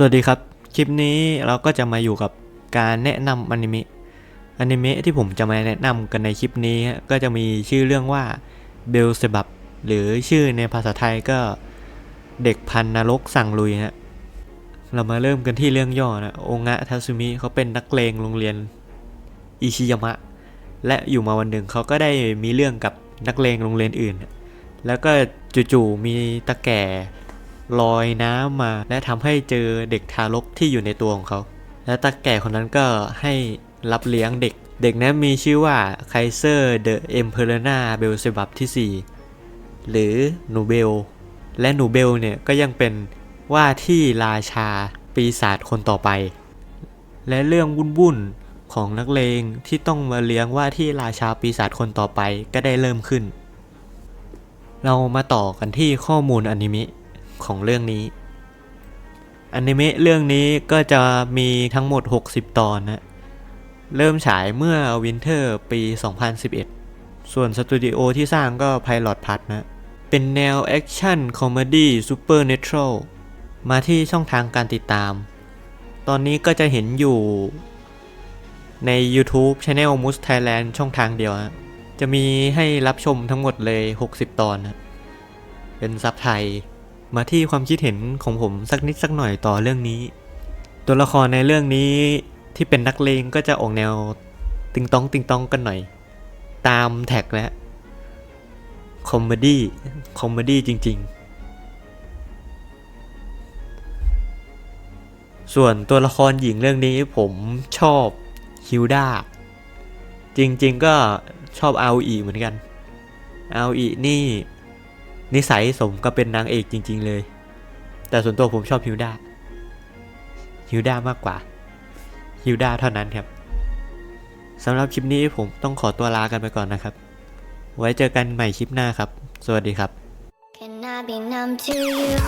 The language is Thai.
สวัสดีครับ คลิปนี้เราก็จะมาอยู่กับการแนะนำอนิเมะ อนิเมะที่ผมจะมาแนะนำกันในคลิปนี้ก็จะมีชื่อเรื่องว่าเบลเซบับหรือชื่อในภาษาไทยก็เด็กพันนรกสั่งลุยฮะเรามาเริ่มกันที่เรื่องย่อนะองะทัสึมิเขาเป็นนักเลงโรงเรียนอิชิยามะ และอยู่มาวันหนึ่งเขาก็ได้มีเรื่องกับนักเลงโรงเรียนอื่น แล้วก็จู่ๆมีตะแก่ ลอยน้ำมา และทำให้เจอเด็กทารกที่อยู่ในตัวของเขา และตะแก่คนนั้นก็ให้รับเลี้ยงเด็ก เด็กนั้นมีชื่อว่าไคเซอร์เดอะเอ็มเพลนาเบลเซบับที่ 4 หรือหนูเบล และหนูเบลเนี่ยก็ยังเป็นว่าที่ราชาปีศาจคนต่อไป และเรื่องวุ่นๆของนักเลงที่ต้องมาเลี้ยงว่าที่ราชาปีศาจคนต่อไปก็ได้เริ่มขึ้น เรามาต่อกันที่ข้อมูลอนิเมะ ของเรื่องนี้อนิเมะเรื่องนี้ก็จะมีทั้งหมด 60 ตอนนะ เริ่มฉายเมื่อวินเทอร์ปี 2011 ส่วนสตูดิโอที่สร้างก็ Pilot Plus นะ เป็นแนวแอคชั่นคอมเมดี้ซูเปอร์เนเทรลมาที่ช่องทางการติดตาม ตอนนี้ก็จะเห็นอยู่ใน YouTube Channel m u s Thailand ช่องทางเดียวนะจะมีให้รับชมทั้งหมดเลย 60 ตอนนะเป็นซับไทย มาที่ความคิดเห็นของผมสักนิดสักหน่อยต่อเรื่องนี้ ตัวละครในเรื่องนี้ที่เป็นนักเลงก็จะออกแนวติงตองติงตองกันหน่อย ตามแท็กและคอมเมดี้คอมเมดี้จริง ๆ ส่วนตัวละครหญิงเรื่องนี้ผมชอบฮิวดาจริง ๆ ก็ชอบอาอีเหมือนกันอาอีนี่ นิสัยสมก็เป็นนางเอกจริง ๆ เลย แต่ส่วนตัวผมชอบฮิวดาฮิวดามากกว่าฮิวดาเท่านั้นครับสำหรับคลิปนี้ผมต้องขอตัวลากันไปก่อนนะครับ ไว้เจอกันใหม่คลิปหน้าครับ สวัสดีครับ Can I be numb to you?